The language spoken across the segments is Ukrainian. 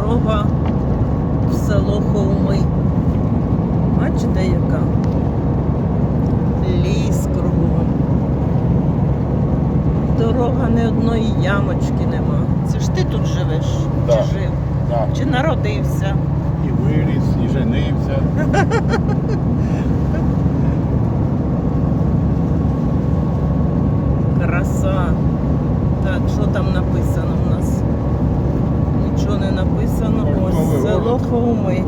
дорога в село Хоуми. Бачите, яка? Ліс кругом. Дорога ні одної ямочки нема. Це ж ти тут живеш? Да. Чи жив? Так. Чи народився? І виріс, і женився. Краса. Так, що там написано написано. Ось село. Хоуми.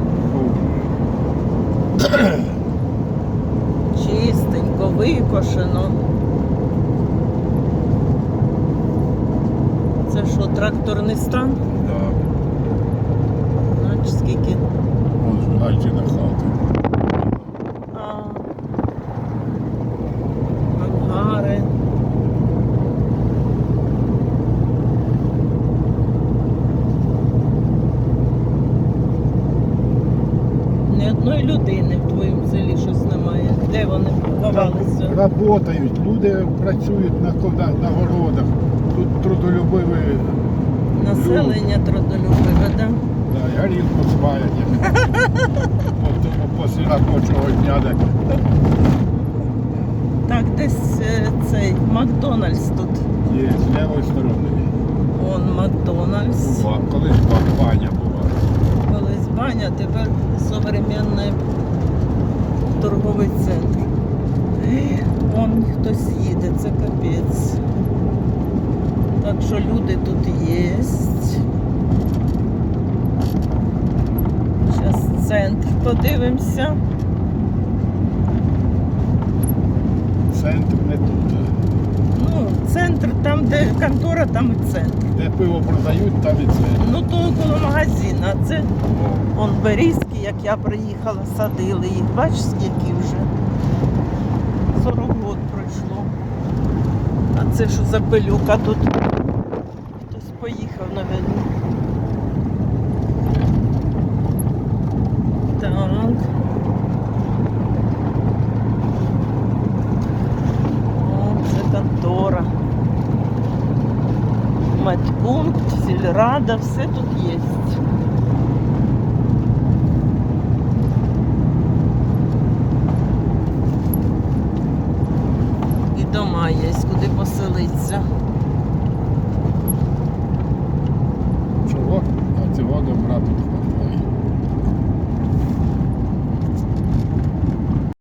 Чистенько, викошено. Це що, тракторний стан? Так. Значить, скільки? Ось Гальчина хата. А, ангари. Ні одної людини в твоєму селі щось немає. Де вони ховалися? Работають, люди працюють на, кода- на городах. Тут трудолюбиві, Населення трудолюбиве, да? да, і горілку тому після робочого дня так. Так, десь е, цей Макдональдс тут. Є з лівої сторони. Вон Макдональдс. Була, колись баня була. Колись баня, тепер торговий Вон хтось їде, це капець. Так що люди тут є. Зараз центр подивимося. Центр не тут. Ну, центр там, де контора, там і центр. Де пиво продають, там і центр. Ну то коло магазину, а це Он берізки, як я приїхала, садили їх. Бачиш, скільки вже? 40 років пройшло. А це що за пилюка тут? Хтось поїхав, навіть. Так. О, це контора. Матьпункт, сільрада, все тут є. І дома є, куди поселитися. чого? А цього добра тут